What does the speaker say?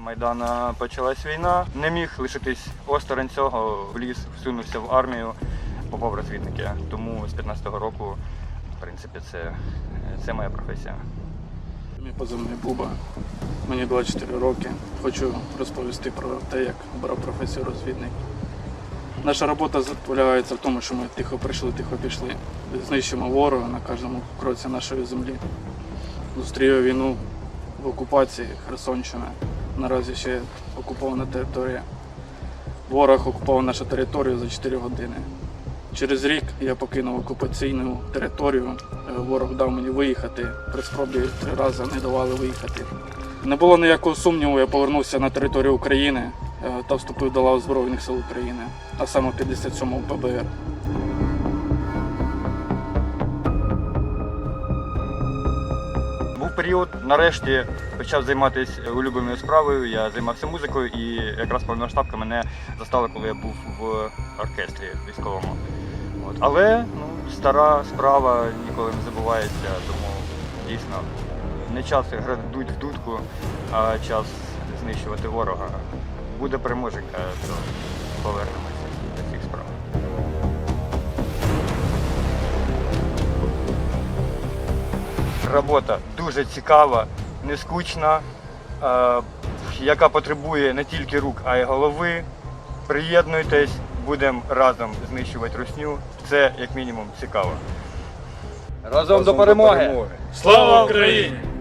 Майдана почалась війна. Не міг лишитись осторонь цього, вліз, всунувся в армію, попав в розвідники. Тому з 15-го року, в принципі, це, це моя професія. Мій позивний Буба. Мені 24 роки. Хочу розповісти про те, як обрав професію розвідник. Наша робота полягається в тому, що ми тихо прийшли, тихо пішли. Знищимо ворога на кожному кроці нашої землі. Зустрію війну в окупації Херсонщини. Наразі ще окупована територія. Ворог окупував нашу територію за 4 години. Через рік я покинув окупаційну територію. Е, Ворог дав мені виїхати. При спробі три рази не давали виїхати. Не було ніякого сумніву, я повернувся на територію України е, та вступив до лав Збройних сил України, а саме 57-му ПБР. Період, нарешті почав займатися улюбленою справою. Я займався музикою і якраз повномасштабка мене застала, коли я був в оркестрі військовому. От. Але ну, стара справа ніколи не забувається, тому дійсно не час грати дуть в дудку, а час знищувати ворога. Буде переможенька, то повернемося Робота дуже цікава, не скучна, е, яка потребує не тільки рук, а й голови. Приєднуйтесь, будемо разом знищувати русню. Це як мінімум цікаво. Разом до перемоги! Слава Україні!